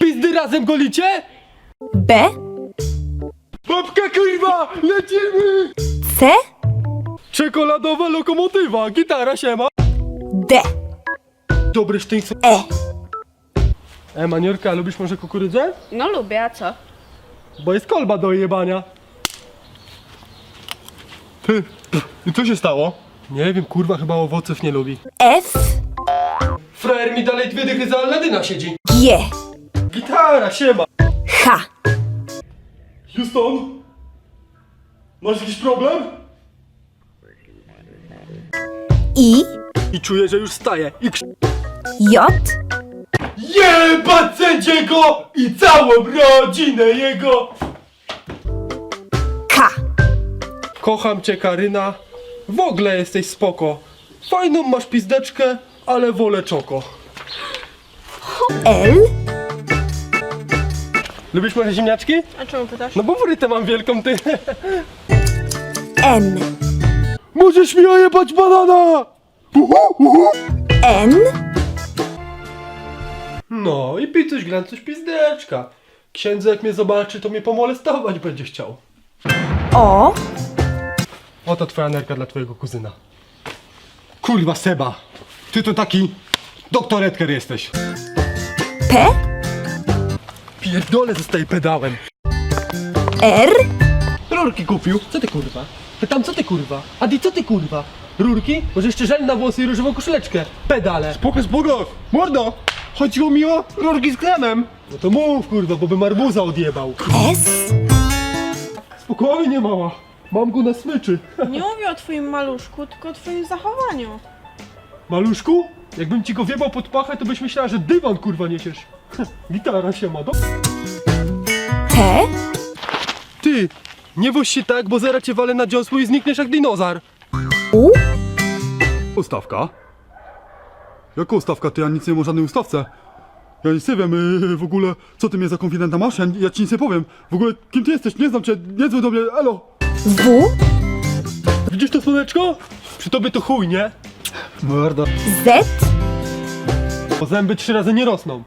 Pizdy razem golicie? B, Babka kurwa, lecimy! C, Czekoladowa lokomotywa, gitara siema. D, Dobry sztynk. E. E, Maniorka, lubisz może kukurydzę? No lubię, a co? Bo jest kolba do jebania. Ty, i co się stało? Nie wiem, kurwa, chyba owoców nie lubi. F, Frajer mi dalej dwie dychy za Aladyna siedzi. G, Gitara, siema. H, Houston? Masz jakiś problem? I, I czuję, że już staje. I krz... J, Jebać sędziego i całą rodzinę jego! K, Kocham cię, Karyna. W ogóle jesteś spoko. Fajną masz pizdeczkę, ale wolę czoko. L, Lubisz moje ziemniaczki? A czemu pytasz? No bo wrytę mam wielką, ty. N, Możesz mi ojebać banana! Uhu, uhu. N, No i picuś glancuś pizdeczka. Księdze jak mnie zobaczy, to mnie pomolestować będzie chciał. O, Oto twoja nerka dla twojego kuzyna. Kurwa Seba, ty to taki doktor Edgar jesteś. P, Pierdolę zostaje pedałem. R, Rurki kupił. Co ty kurwa? Pytam co ty kurwa? Adi co ty kurwa? Rurki? Może jeszcze żel na włosy i różową koszuleczkę. Pedale. Spoko, spoko! Mordo! Chodziło mi o rurki z kremem! No to mów kurwa, bo bym arbuza odjebał. S, Spokojnie mała. Mam go na smyczy. Nie mówię o twoim maluszku, tylko o twoim zachowaniu. Maluszku? Jakbym ci go wjebał pod pachę, to byś myślała, że dywan kurwa niesiesz. Gitara się ma, do... T, Ty, nie woź się tak, bo zaraz cię walę na dziąsło i znikniesz jak dinozaur. U, Ustawka? Jaka ustawka? Ty, ja nic nie wiem o żadnej ustawce. Ja nic nie wiem yy, w ogóle, co ty mnie za konfidenta masz, ja, ja ci nic nie powiem. W ogóle, kim ty jesteś? Nie znam cię, nie dzwoń do mnie, elo! W, Widzisz to słoneczko? Przy tobie to chuj, nie? Mordo. Z, Bo zęby trzy razy nie rosną.